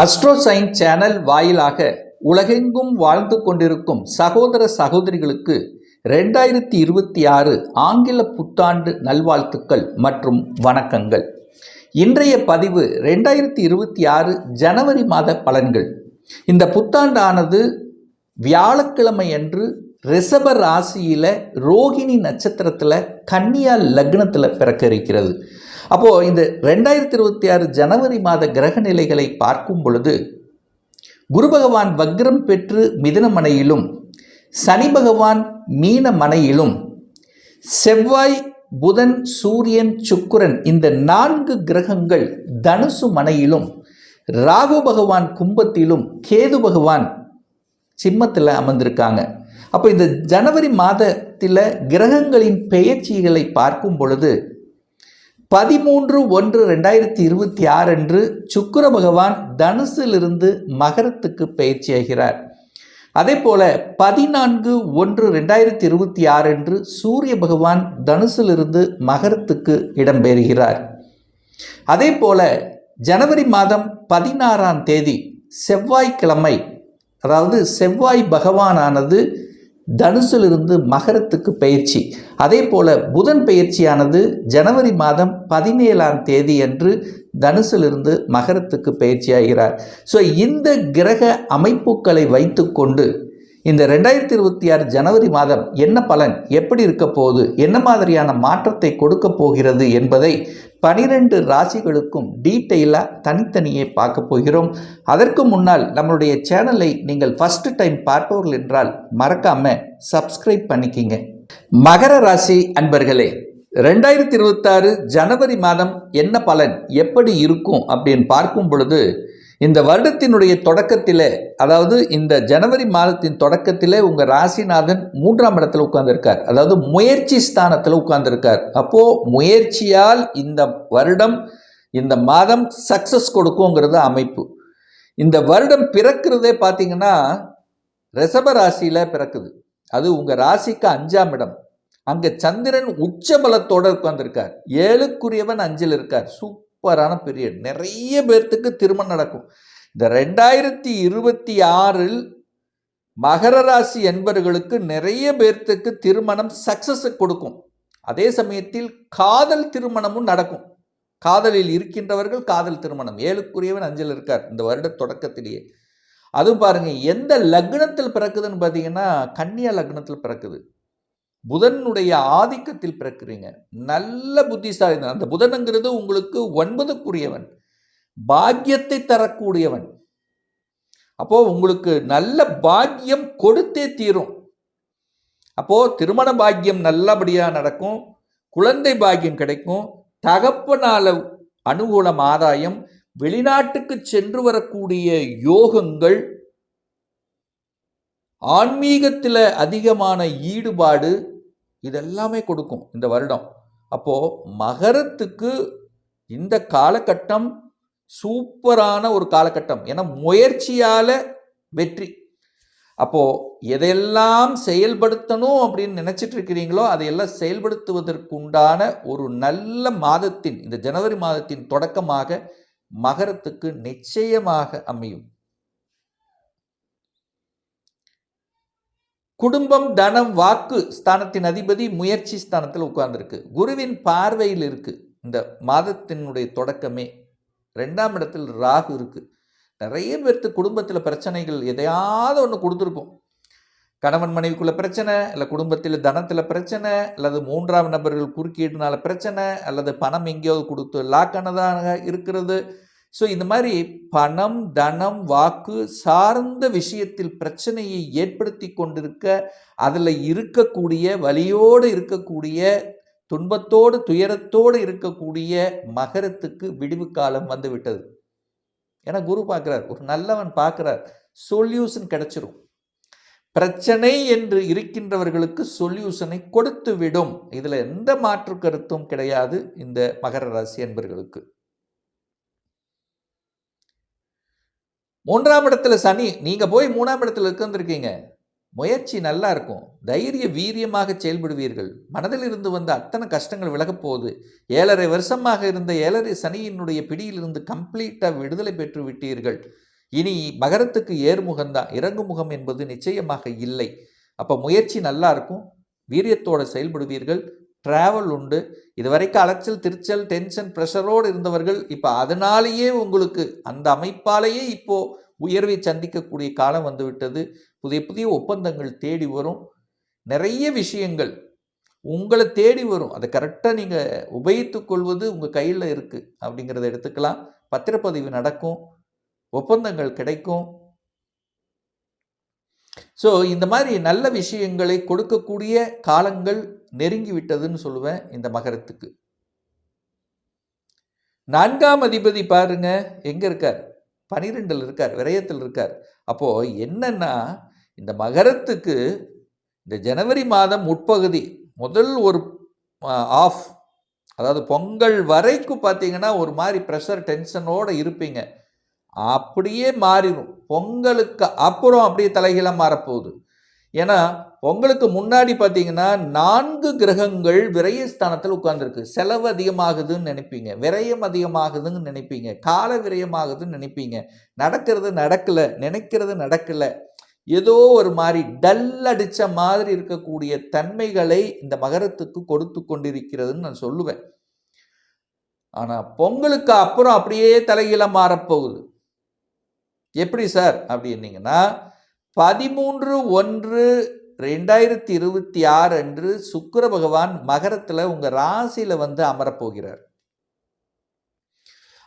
அஸ்ட்ரோசைன் channel வாயிலாக உலகெங்கும் வாழ்ந்து கொண்டிருக்கும் சகோதர சகோதரிகளுக்கு ரெண்டாயிரத்தி இருபத்தி ஆறு ஆங்கில புத்தாண்டு நல்வாழ்த்துக்கள் மற்றும் வணக்கங்கள். இன்றைய பதிவு ரெண்டாயிரத்தி இருபத்தி ஆறு ஜனவரி மாத பலன்கள். இந்த புத்தாண்டானது வியாழக்கிழமை அன்று ரிஷப ராசியில் ரோகிணி நட்சத்திரத்தில் கன்னியா லக்னத்தில் பிறக்க இருக்கிறது அப்போது இந்த ரெண்டாயிரத்தி இருபத்தி ஆறு ஜனவரி மாத கிரக நிலைகளை பார்க்கும் பொழுது குரு பகவான் வக்ரம் பெற்று மிதுன மனையிலும் சனி பகவான் மீன மனையிலும் செவ்வாய் புதன் சூரியன் சுக்கிரன் இந்த நான்கு கிரகங்கள் தனுசு மனையிலும் ராகு பகவான் கும்பத்திலும் கேது பகவான் சிம்மத்தில் அமர்ந்திருக்காங்க. அப்போ இந்த ஜனவரி மாதத்தில் கிரகங்களின் பெயர்ச்சிகளை பார்க்கும் பொழுது பதிமூன்று ஒன்று ரெண்டாயிரத்தி இருபத்தி ஆறு அன்று சுக்கர பகவான் தனுசிலிருந்து மகரத்துக்கு பயிற்சியாகிறார் அதே போல பதினான்கு ஒன்று ரெண்டாயிரத்தி இருபத்தி ஆறு அன்று சூரிய பகவான் தனுசிலிருந்து மகரத்துக்கு இடம்பெறுகிறார் அதே போல ஜனவரி மாதம் பதினாறாம் தேதி செவ்வாய்க்கிழமை அதாவது செவ்வாய் பகவானானது தனுசிலிருந்து மகரத்துக்கு பயிற்சி. அதே போல புதன் பயிற்சியானது ஜனவரி மாதம் பதினேழாம் தேதி அன்று தனுசிலிருந்து மகரத்துக்கு பயிற்சியாகிறார். ஸோ இந்த கிரக அமைப்புகளை வைத்துக்கொண்டு இந்த ரெண்டாயிரத்தி இருபத்தி ஆறு ஜனவரி மாதம் என்ன பலன்? எப்படி இருக்க போகுது? என்ன மாதிரியான மாற்றத்தை கொடுக்க போகிறது என்பதை பனிரெண்டு ராசிகளுக்கும் டீட்டெயிலாக தனித்தனியே பார்க்க போகிறோம். அதற்கு முன்னால் நம்மளுடைய சேனலை நீங்கள் ஃபஸ்ட்டு டைம் பார்ப்பவர்கள் என்றால் மறக்காமல் சப்ஸ்கிரைப் பண்ணிக்கிங்க. மகர ராசி அன்பர்களே ரெண்டாயிரத்தி இருபத்தாறு ஜனவரி மாதம் என்ன பலன்? எப்படி இருக்கும்? அப்படின்னு பார்க்கும் பொழுது இந்த வருடத்தினுடைய தொடக்கத்திலே அதாவது இந்த ஜனவரி மாதத்தின் தொடக்கத்தில் உங்கள் ராசிநாதன் மூன்றாம் இடத்துல உட்கார்ந்துருக்கார். அதாவது முயற்சி ஸ்தானத்தில் உட்கார்ந்துருக்கார். அப்போது முயற்சியால் இந்த வருடம் இந்த மாதம் சக்ஸஸ் கொடுக்குங்கிறது அமைப்பு. இந்த வருடம் பிறக்கிறதே பார்த்தீங்கன்னா ரிசப ராசியில் பிறக்குது. அது உங்கள் ராசிக்கு அஞ்சாம் இடம். அங்கே சந்திரன் உச்ச பலத்தோடு உட்கார்ந்துருக்கார். ஏழுக்குரியவன் அஞ்சில் இருக்கார். சூப்பரான பீரியட் நிறைய பேர்த்துக்கு திருமணம் நடக்கும். இந்த ரெண்டாயிரத்தி இருபத்தி ஆறில் மகர ராசி என்பர்களுக்கு நிறைய பேர்த்துக்கு திருமணம் சக்சஸ் கொடுக்கும். அதே சமயத்தில் காதல் திருமணமும் நடக்கும். காதலில் இருக்கின்றவர்கள் காதல் திருமணம். ஏழுக்குரியவன் அஞ்சல் இருக்கார் இந்த வருட தொடக்கத்திலேயே. அதுவும் பாருங்க எந்த லக்னத்தில் பிறக்குதுன்னு பார்த்தீங்கன்னா கன்னியா லக்னத்தில் பிறக்குது. புதனுடைய ஆதிக்கத்தில் பிறக்கிறீங்க. நல்ல புத்திசாலிதான். அந்த புதனுங்கிறது உங்களுக்கு ஒன்பதுக்குரியவன். பாக்கியத்தை தரக்கூடியவன். அப்போ உங்களுக்கு நல்ல பாக்கியம் கொடுத்தே தீரும். அப்போ திருமண பாக்கியம் நல்லபடியாக நடக்கும். குழந்தை பாக்கியம் கிடைக்கும். தகப்பனால அனுகூலம் ஆதாயம் வெளிநாட்டுக்கு சென்று வரக்கூடிய யோகங்கள் ஆன்மீகத்தில் அதிகமான ஈடுபாடு இதெல்லாமே கொடுக்கும் இந்த வருடம். அப்போது மகரத்துக்கு இந்த காலகட்டம் சூப்பரான ஒரு காலகட்டம். ஏன்னா முயற்சியால் வெற்றி. அப்போது எதையெல்லாம் செயல்படுத்தணும் அப்படின்னு நினச்சிட்டு இருக்கிறீங்களோ அதையெல்லாம் செயல்படுத்துவதற்குண்டான ஒரு நல்ல மாதத்தின் இந்த ஜனவரி மாதத்தின் தொடக்கமாக மகரத்துக்கு நிச்சயமாக அமையும். குடும்பம் தனம் வாக்கு ஸ்தானத்தின் அதிபதி முயற்சி ஸ்தானத்தில் உட்கார்ந்துருக்கு. குருவின் பார்வையில் இருக்குது இந்த மாதத்தினுடைய தொடக்கமே. ரெண்டாம் இடத்தில் ராகு இருக்குது நிறைய பேர்த்து குடும்பத்தில் பிரச்சனைகள் எதையாவது ஒன்று கொடுத்துருக்கும். கணவன் மனைவிக்குள்ள பிரச்சனை இல்லை குடும்பத்தில் தனத்தில் பிரச்சனை அல்லது மூன்றாம் நபர்கள் குறுக்கீடுனால பிரச்சனை அல்லது பணம் எங்கேயாவது கொடுத்து லாக்கானதாக இருக்கிறது. ஸோ இந்த மாதிரி பணம் தனம் வாக்கு சார்ந்த விஷயத்தில் பிரச்சனையை ஏற்படுத்தி கொண்டிருக்க அதில் இருக்கக்கூடிய வலியோடு இருக்கக்கூடிய துன்பத்தோடு துயரத்தோடு இருக்கக்கூடிய மகரத்துக்கு விடிவு காலம் வந்து விட்டது ஏன்னா குரு பார்க்குறார் ஒரு நல்லவன் பார்க்குறார் சொல்யூஷன் கிடைச்சிரும். பிரச்சனை என்று இருக்கின்றவர்களுக்கு சொல்யூஷனை கொடுத்து விடும் இதில் எந்த மாற்று கருத்தும் கிடையாது இந்த மகர ராசி என்பவர்களுக்கு மூன்றாம் இடத்துல சனி நீங்கள் போய் மூணாம் இடத்துல உட்கார்ந்துருக்கீங்க. முயற்சி நல்லா இருக்கும். தைரிய வீரியமாக செயல்படுவீர்கள். மனதில் இருந்து வந்த அத்தனை கஷ்டங்கள் விலகப் போகுது. ஏழரை வருஷமாக இருந்த ஏழரை சனியினுடைய பிடியிலிருந்து கம்ப்ளீட்டாக விடுதலை பெற்று விட்டீர்கள். இனி மகரத்துக்கு ஏர்முகம்தான் இறங்குமுகம் என்பது நிச்சயமாக இல்லை. அப்போ முயற்சி நல்லா இருக்கும். வீரியத்தோடு செயல்படுவீர்கள். ட்ராவல் உண்டு. இதுவரைக்கும் அலைச்சல் திருச்சல் டென்ஷன் ப்ரெஷரோடு இருந்தவர்கள் இப்போ அதனாலேயே உங்களுக்கு அந்த அமைப்பாலேயே இப்போது உயர்வை சந்திக்கக்கூடிய காலம் வந்துவிட்டது. புதிய புதிய ஒப்பந்தங்கள் தேடி வரும். நிறைய விஷயங்கள் உங்களை தேடி வரும். அதை கரெக்டாக நீங்கள் உபயோகித்துக்கொள்வது உங்கள் கையில் இருக்குது அப்படிங்கிறத எடுத்துக்கலாம். பத்திரப்பதிவு நடக்கும். ஒப்பந்தங்கள் கிடைக்கும். ஸோ இந்த மாதிரி நல்ல விஷயங்களை கொடுக்கக்கூடிய காலங்கள் நெருங்கி விட்டதுன்னு சொல்லுவேன் இந்த மகரத்துக்கு. நான்காம் அதிபதி பாருங்க எங்க இருக்கார்? பனிரெண்டில் இருக்கார் விரயத்தில் இருக்கார். அப்போ என்னன்னா இந்த மகரத்துக்கு இந்த ஜனவரி மாதம் முற்பகுதி முதல் ஒரு ஆஃப் அதாவது பொங்கல் வரைக்கும் பார்த்தீங்கன்னா ஒரு மாதிரி ப்ரெஷர் டென்ஷனோடு இருப்பீங்க. அப்படியே மாறிடும். பொங்கலுக்கு அப்புறம் அப்படியே தலைகீழாக மாறப்போகுது. ஏன்னா பொங்கலுக்கு முன்னாடி பார்த்தீங்கன்னா நான்கு கிரகங்கள் விரயஸ்தானத்தில் உட்கார்ந்துருக்கு. செலவு அதிகமாகுதுன்னு நினைப்பீங்க. விரயம் அதிகமாகுதுன்னு நினைப்பீங்க. கால விரயமாகுதுன்னு நினைப்பீங்க. நடக்கிறது நடக்கலை நினைக்கிறது நடக்கலை. ஏதோ ஒரு மாதிரி டல் அடித்த மாதிரி இருக்கக்கூடிய தன்மைகளை இந்த மகரத்துக்கு கொடுத்து கொண்டிருக்கிறதுன்னு நான் சொல்லுவேன். ஆனால் பொங்கலுக்கு அப்புறம் அப்படியே தலைகீழ மாறப்போகுது. எப்படி சார் அப்படின்னீங்கன்னா பதிமூன்று ஒன்று ரெண்டாயிரத்தி இருபத்தி ஆறு அன்று சுக்கர பகவான் மகரத்தில் உங்கள் ராசியில் வந்து அமரப்போகிறார்.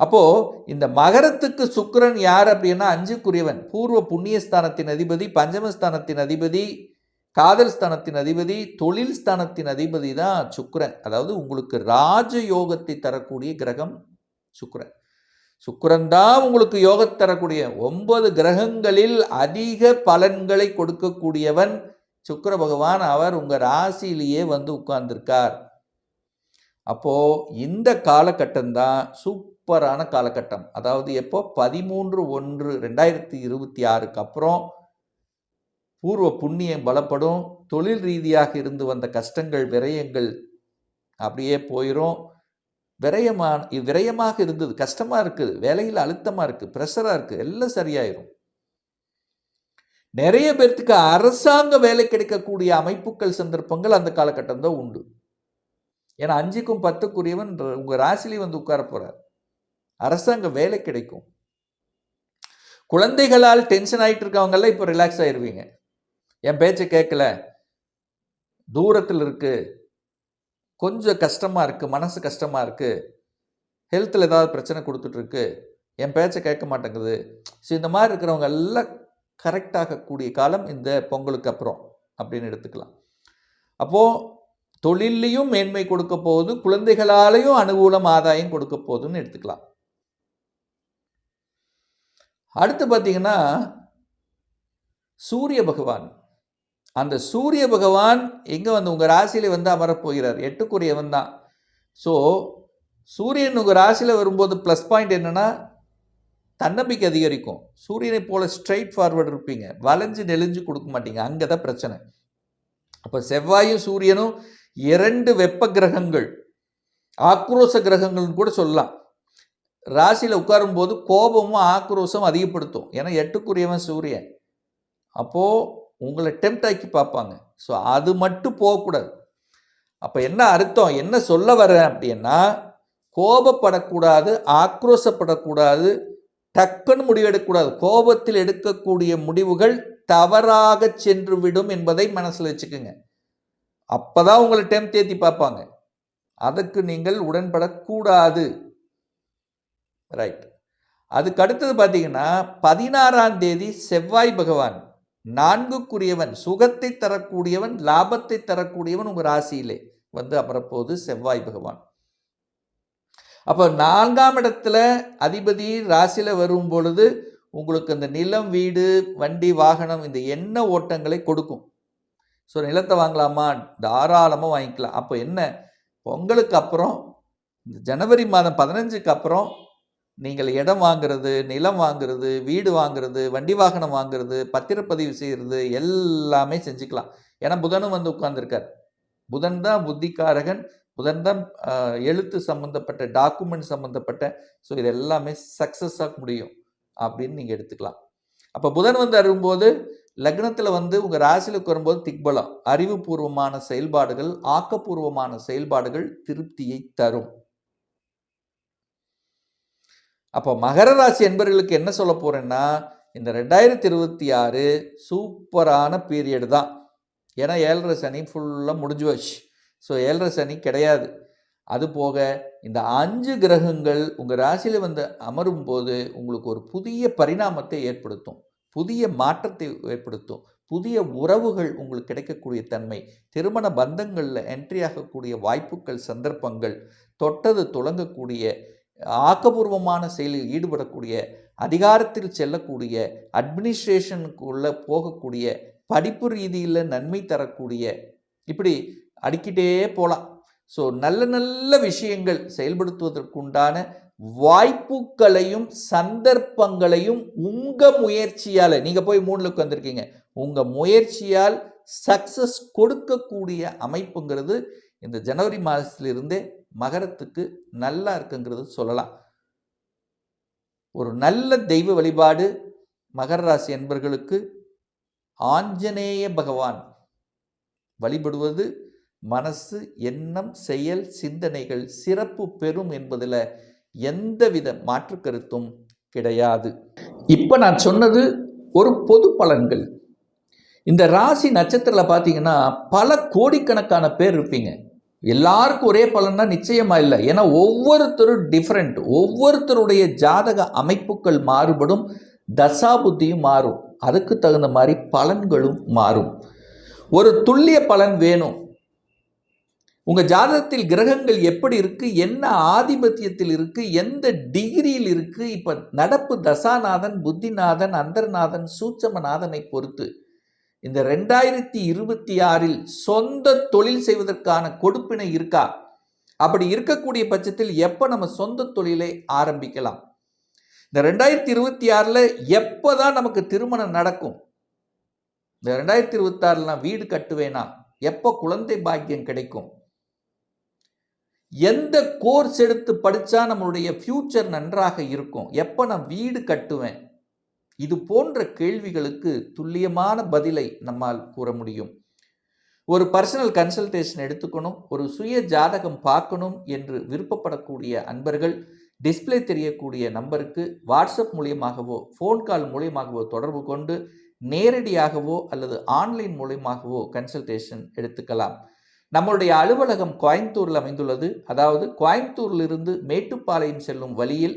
அப்போ இந்த மகரத்துக்கு சுக்கிரன் யார் அப்படின்னா அஞ்சுக்குரியவன். பூர்வ புண்ணியஸ்தானத்தின் அதிபதி பஞ்சமஸ்தானத்தின் அதிபதி காதல் ஸ்தானத்தின் அதிபதி தொழில் ஸ்தானத்தின் அதிபதி தான் சுக்கரன். அதாவது உங்களுக்கு ராஜயோகத்தை தரக்கூடிய கிரகம் சுக்கரன். சுக்கரன் தான் உங்களுக்கு யோகம் தரக்கூடிய ஒன்பது கிரகங்களில் அதிக பலன்களை கொடுக்கக்கூடியவன் சுக்கர பகவான். அவர் உங்கள் ராசியிலேயே வந்து உட்கார்ந்திருக்கார். அப்போ இந்த காலகட்டம்தான் சூப்பரான காலகட்டம். அதாவது எப்போ? பதிமூன்று ஒன்று ரெண்டாயிரத்தி இருபத்தி ஆறுக்கு அப்புறம் பூர்வ புண்ணியம் பலப்படும். தொழில் ரீதியாக இருந்து வந்த கஷ்டங்கள் விரயங்கள் அப்படியே போயிடும் விரயமான இது விரயமாக இருந்தது. கஷ்டமாக இருக்குது. வேலையில் அழுத்தமாக இருக்குது ப்ரெஷராக இருக்குது எல்லாம் சரியாயிரும். நிறைய பேர்த்துக்கு அரசாங்க வேலை கிடைக்கக்கூடிய அமைப்புகள் சந்தர்ப்பங்கள் அந்த காலகட்டம் தான் உண்டு. ஏன்னா அஞ்சுக்கும் பத்துக்குரியவன் உங்கள் ராசிலேயே வந்து உட்கார போகிறார் அரசாங்க வேலை கிடைக்கும். குழந்தைகளால் டென்ஷன் ஆகிட்டு இருக்கவங்கெல்லாம் இப்போ ரிலாக்ஸ் ஆயிடுவீங்க என் பேச்சை கேட்கல தூரத்தில் இருக்குது கொஞ்சம் கஷ்டமாக இருக்குது மனசு கஷ்டமாக இருக்குது ஹெல்த்தில் ஏதாவது பிரச்சனை கொடுத்துட்ருக்கு. என் பேச்சை கேட்க மாட்டேங்குது. ஸோ இந்த மாதிரி இருக்கிறவங்க எல்லாம் கரெக்டாகக்கூடிய காலம் இந்த பொங்கலுக்கு அப்புறம் அப்படின்னு எடுத்துக்கலாம். அப்போது தொழிலையும் மேன்மை கொடுக்க போகுது குழந்தைகளாலையும் அனுகூலம் ஆதாயம் கொடுக்க போகுதுன்னு எடுத்துக்கலாம். அடுத்து பார்த்தீங்கன்னா சூரிய பகவான். அந்த சூரிய பகவான் எங்கே வந்து உங்கள் ராசியில் வந்து அமரப்போகிறார்? எட்டுக்குரியவன் தான். ஸோ சூரியன் உங்கள் ராசியில் வரும்போது ப்ளஸ் பாயிண்ட் என்னென்னா தன்னம்பிக்கை அதிகரிக்கும். சூரியனை போல் ஸ்ட்ரைட் ஃபார்வர்டு இருப்பீங்க. வளைஞ்சு நெளிஞ்சு கொடுக்க மாட்டீங்க. அங்கே தான் பிரச்சனை. அப்போ செவ்வாயும் சூரியனும் இரண்டு வெப்ப கிரகங்கள் ஆக்ரோஷ கிரகங்கள்னு கூட சொல்லலாம். ராசியில் உட்காரும்போது கோபமும் ஆக்ரோஷம் அதிகப்படுத்தும். ஏன்னா எட்டுக்குரியவன் சூரியன். அப்போது உங்களை டெம்ட் ஆக்கி பார்ப்பாங்க. ஸோ அது மட்டும் போகக்கூடாது. அப்போ என்ன அர்த்தம்? என்ன சொல்ல வரேன் அப்படின்னா கோபப்படக்கூடாது ஆக்ரோஷப்படக்கூடாது டக்குன்னு முடிவெடுக்கக்கூடாது. கோபத்தில் எடுக்கக்கூடிய முடிவுகள் தவறாக சென்று விடும் என்பதை மனசில் வச்சுக்கோங்க. அப்பதான் உங்களை டெம் தேத்தி பார்ப்பாங்க. அதுக்கு நீங்கள் உடன்படக்கூடாது. ரைட் அதுக்கு அடுத்தது பார்த்தீங்கன்னா பதினாறாம் தேதி செவ்வாய் பகவான். நான்குக்குரியவன் சுகத்தை தரக்கூடியவன் லாபத்தை தரக்கூடியவன் உங்கள் ராசியிலே. வந்து அமரப்போது செவ்வாய் பகவான். அப்போ நான்காம் இடத்துல அதிபதி ராசியில் வரும் பொழுது உங்களுக்கு அந்த நிலம் வீடு வண்டி வாகனம் இந்த எண்ண ஓட்டங்களை கொடுக்கும். ஸோ நிலத்தை வாங்கலாமா? தாராளமாக வாங்கிக்கலாம். அப்போ என்ன? பொங்கலுக்கு அப்புறம் இந்த ஜனவரி மாதம் பதினஞ்சுக்கு அப்புறம் நீங்கள் இடம் வாங்குறது நிலம் வாங்குறது வீடு வாங்குறது வண்டி வாகனம் வாங்குறது பத்திரப்பதிவு செய்கிறது எல்லாமே செஞ்சுக்கலாம். ஏன்னா புதனும் வந்து உட்கார்ந்துருக்கார். புதன் தான் புத்திக்காரகன் புதன் தான் எழுத்து சம்மந்தப்பட்ட டாக்குமெண்ட் சம்மந்தப்பட்ட ஸோ இது எல்லாமே சக்ஸஸாக முடியும் அப்படின்னு நீங்கள் எடுத்துக்கலாம். அப்போ புதன் வந்து அருகும்போது லக்னத்தில் வந்து உங்கள் ராசியில் வரும்போது திக்பலம் அறிவுபூர்வமான செயல்பாடுகள் ஆக்கப்பூர்வமான செயல்பாடுகள் திருப்தியை தரும். அப்போ மகர ராசி என்பவர்களுக்கு என்ன சொல்ல போகிறேன்னா இந்த ரெண்டாயிரத்தி இருபத்தி ஆறு சூப்பரான பீரியடு தான். ஏன்னா ஏழரை சனி ஃபுல்லாக முடிஞ்சு வச்சு ஸோ ஏழரை சனி கிடையாது. அது போக இந்த அஞ்சு கிரகங்கள் உங்கள் ராசியில் வந்து அமரும் போது உங்களுக்கு ஒரு புதிய பரிணாமத்தை ஏற்படுத்தும். புதிய மாற்றத்தை ஏற்படுத்தும். புதிய உறவுகள் உங்களுக்கு கிடைக்கக்கூடிய தன்மை. திருமண பந்தங்களில் என்ட்ரி ஆகக்கூடிய வாய்ப்புகள் சந்தர்ப்பங்கள் தொட்டது துளங்கக்கூடிய ஆக்கபூர்வமான செயலில் ஈடுபடக்கூடிய அதிகாரத்தில் செல்லக்கூடிய அட்மினிஸ்ட்ரேஷனுக்குள்ளே போகக்கூடிய படிப்பு ரீதியில் நன்மை தரக்கூடிய இப்படி அடிக்கிட்டே போகலாம் ஸோ நல்ல நல்ல விஷயங்கள் செயல்படுத்துவதற்குண்டான வாய்ப்புகளையும் சந்தர்ப்பங்களையும் உங்கள் முயற்சியால் நீங்கள் போய் மூணில் உட்காந்துருக்கீங்க உங்கள் முயற்சியால் சக்ஸஸ் கொடுக்கக்கூடிய அமைப்புங்கிறது இந்த ஜனவரி மாதத்திலிருந்தே மகரத்துக்கு நல்லா இருக்குங்கிறது சொல்லலாம். ஒரு நல்ல தெய்வ வழிபாடு மகர ராசி என்பர்களுக்கு ஆஞ்சநேய பகவான் வழிபடுவது மனசு எண்ணம் செயல் சிந்தனைகள் சிறப்பு பெறும் என்பதில் எந்தவித மாற்று கருத்தும் கிடையாது. இப்போ நான் சொன்னது ஒரு பொது பலன்கள். இந்த ராசி நட்சத்திரத்தில் பார்த்தீங்கன்னா பல கோடிக்கணக்கான பேர் இருப்பீங்க. எல்லாருக்கும் ஒரே பலன்னா நிச்சயமா இல்லை. ஏன்னா ஒவ்வொருத்தரும் டிஃப்ரெண்ட் ஒவ்வொருத்தருடைய ஜாதக அமைப்புகள் மாறுபடும் தசாபுத்தியும் மாறும். அதுக்கு தகுந்த மாதிரி பலன்களும் மாறும். ஒரு துல்லிய பலன் வேணும். உங்கள் ஜாதகத்தில் கிரகங்கள் எப்படி இருக்குது என்ன ஆதிபத்தியத்தில் இருக்குது எந்த டிகிரியில் இருக்குது இப்போ நடப்பு தசாநாதன் புத்திநாதன் அந்தர்நாதன் சூட்சமநாதனை பொறுத்து. இந்த ரெண்டாயிரத்தி இருபத்தி ஆறில் சொந்த தொழில் செய்வதற்கான கொடுப்பினை இருக்கா? அப்படி இருக்கக்கூடிய பட்சத்தில் எப்போ நம்ம சொந்த தொழிலை ஆரம்பிக்கலாம்? இந்த ரெண்டாயிரத்தி இருபத்தி ஆறில் எப்போ தான் நமக்கு திருமணம் நடக்கும்? இந்த ரெண்டாயிரத்தி இருபத்தாறில் நான் வீடு கட்டுவேனா? எப்போ குழந்தை பாக்கியம் கிடைக்கும்? எந்த கோர்ஸ் எடுத்து படித்தா நம்மளுடைய ஃப்யூச்சர் நன்றாக இருக்கும்? எப்போ நான் வீடு கட்டுவேன்? இது போன்ற கேள்விகளுக்கு துல்லியமான பதிலை நம்மால் கூற முடியும். ஒரு பர்சனல் கன்சல்டேஷன் எடுத்துக்கணும் ஒரு சுய ஜாதகம் பார்க்கணும் என்று விருப்பப்படக்கூடிய அன்பர்கள் டிஸ்பிளே தெரியக்கூடிய நம்பருக்கு வாட்ஸ்அப் மூலியமாகவோ ஃபோன் கால் மூலியமாகவோ தொடர்பு கொண்டு நேரடியாகவோ அல்லது ஆன்லைன் மூலியமாகவோ கன்சல்டேஷன் எடுத்துக்கலாம். நம்மளுடைய அலுவலகம் கோயம்புத்தூரில் அமைந்துள்ளது. அதாவது கோயம்புத்தூரிலிருந்து மேட்டுப்பாளையம் செல்லும் வழியில்